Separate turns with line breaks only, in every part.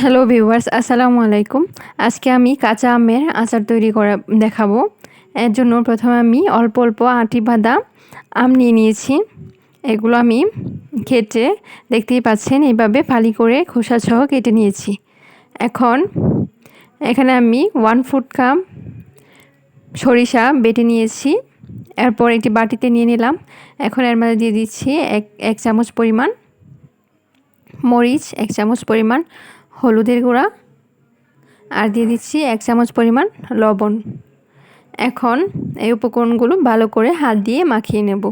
Hello viewers আসসালামু আলাইকুম আজকে আমি কাঁচা আমের আচার তৈরি করা দেখাবো। এর জন্য প্রথমে আমি অল্প অল্প আটি বাঁধা আম নিয়ে নিয়েছি। এগুলো আমি কেটে দেখতেই পাচ্ছেন, এইভাবে ফালি করে খোসা সহ কেটে নিয়েছি। এখন এখানে আমি ওয়ান ফুট কাপ সরিষা বেটে নিয়েছি। এরপর একটি বাটিতে নিয়ে নিলাম। এখন এর মধ্যে দিয়ে দিচ্ছি এক এক চামচ পরিমাণ মরিচ, এক চামচ পরিমাণ হলুদের গুঁড়া আর দিয়ে দিচ্ছি এক চামচ পরিমাণ লবণ। এখন এই উপকরণগুলো ভালো করে হাত দিয়ে মাখিয়ে নেব।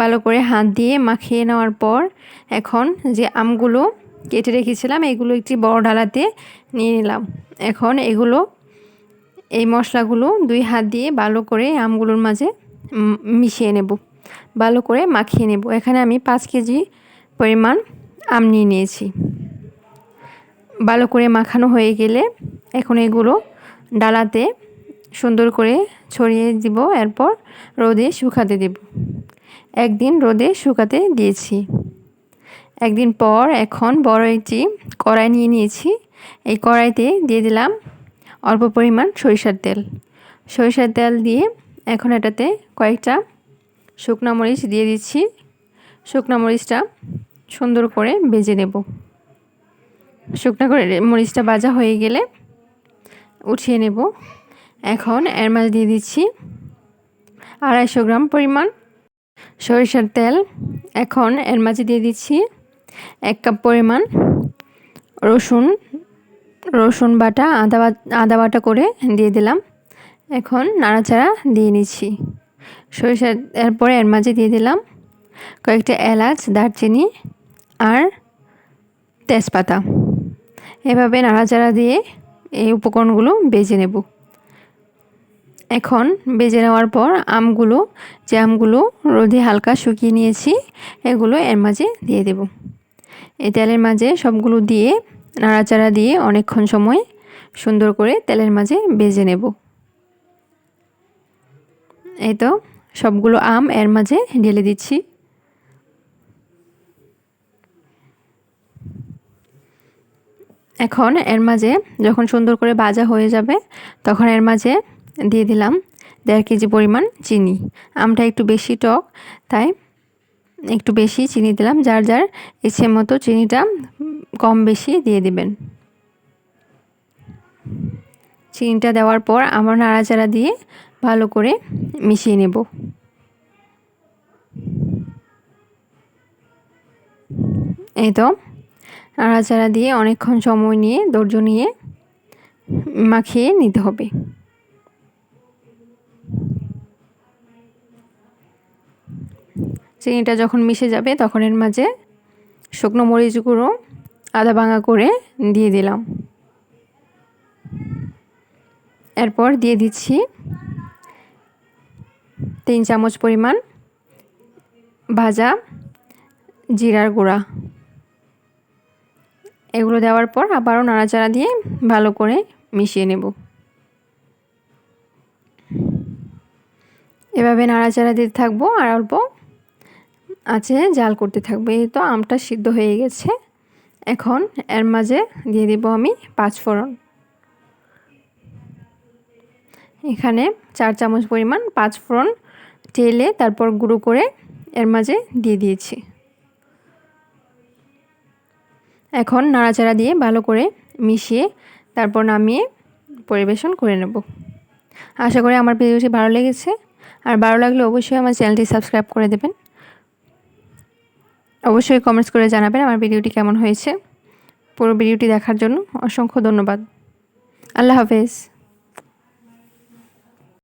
ভালো করে হাত দিয়ে মাখিয়ে নেওয়ার পর এখন যে আমগুলো কেটে রেখেছিলাম, এগুলো একটি বড় ডালাতে নিয়ে নিলাম। এখন এগুলো, এই মশলাগুলো দুই হাত দিয়ে ভালো করে আমগুলোর মাঝে মিশিয়ে নেব। ভালো করে মাখিয়ে নেব। এখানে আমি পাঁচ কেজি পরিমাণ আম নিয়ে নিয়েছি। ভালো করে মাখানো হয়ে গেলে এখন এগুলো ডালাতে সুন্দর করে ছড়িয়ে দিব, এরপর রোদে শুকাতে দেব। একদিন রোদে শুকাতে দিয়েছি। একদিন পর এখন বড় একটি কড়াই নিয়ে নিয়েছি। এই কড়াইতে দিয়ে দিলাম অল্প পরিমাণ সরিষার তেল। সরিষার তেল দিয়ে এখন এটাতে কয়েকটা শুকনো মরিচ দিয়ে দিচ্ছি। শুকনো মরিচটা সুন্দর করে বেজে নেব। শুকনো করে মরিচটা ভাজা হয়ে গেলে উঠিয়ে নেব। এখন এর মাঝে দিয়ে দিচ্ছি আড়াইশো গ্রাম পরিমাণ সরিষার তেল। এখন এর মাঝে দিয়ে দিচ্ছি এক কাপ পরিমাণ রসুন। রসুন বাটা, আদা আদা বাটা করে দিয়ে দিলাম। এখন নাড়াচাড়া দিয়ে নিচ্ছি। সরিষার এরপরে এর মাঝে দিয়ে দিলাম কয়েকটা এলাচ, দারচিনি আর তেজপাতা। এভাবে নাড়াচাড়া দিয়ে এই উপকরণগুলো বেজে নেব। এখন বেজে নেওয়ার পর আমগুলো, যে আমগুলো রোদে হালকা শুকিয়ে নিয়েছি, এগুলো এর মাঝে দিয়ে দেব। এই তেলের মাঝে সবগুলো দিয়ে নাড়াচাড়া দিয়ে অনেকক্ষণ সময় সুন্দর করে তেলের মাঝে বেজে নেব। এই তো সবগুলো আম এর মাঝে ঢেলে দিচ্ছি। এখন এর মাঝে যখন সুন্দর করে ভাজা হয়ে যাবে, তখন এর মাঝে দিয়ে দিলাম দেড় কেজি পরিমাণ চিনি। আমটা একটু বেশি টক, তাই একটু বেশি চিনি দিলাম। যার যার ইচ্ছে মতো চিনিটা কম বেশি দিয়ে দিবেন। চিনিটা দেওয়ার পর আমার নাড়াচাড়া দিয়ে ভালো করে মিশিয়ে নেব। এই তো নাড়াচাড়া দিয়ে অনেকক্ষণ সময় নিয়ে, ধৈর্য নিয়ে মাখিয়ে নিতে হবে। চিনিটা যখন মিশে যাবে, তখন এর মাঝে শুকনো মরিচ গুঁড়ো, আদা ভাঙা করে দিয়ে দিলাম। এরপর দিয়ে দিচ্ছি তিন চামচ পরিমাণ ভাজা জিরার গুঁড়া। এগুলো দেওয়ার পর আবারও নাড়াচাড়া দিয়ে ভালো করে মিশিয়ে নেব। এভাবে নাড়াচাড়া দিতে থাকব আর অল্প আছে জাল করতে থাকব। এই তো আমটা সিদ্ধ হয়ে গেছে। এখন এর মাঝে দিয়ে দেব আমি পাঁচ ফোড়ন। এখানে চার চামচ পরিমাণ পাঁচ ফোড়ন তেলে তারপর গুঁড়ো করে এর মাঝে দিয়ে দিয়েছি। এখন নাড়াচাড়া দিয়ে ভালো করে মিশিয়ে তারপর নামিয়ে পরিবেশন করে নেব। আশা করি আমার ভিডিওটি ভালো লেগেছে। আর ভালো লাগলে অবশ্যই আমার চ্যানেলটি সাবস্ক্রাইব করে দেবেন। অবশ্যই কমেন্টস করে জানাবেন আমার ভিডিওটি কেমন হয়েছে। পুরো ভিডিওটি দেখার জন্য অসংখ্য ধন্যবাদ। আল্লাহ হাফেজ।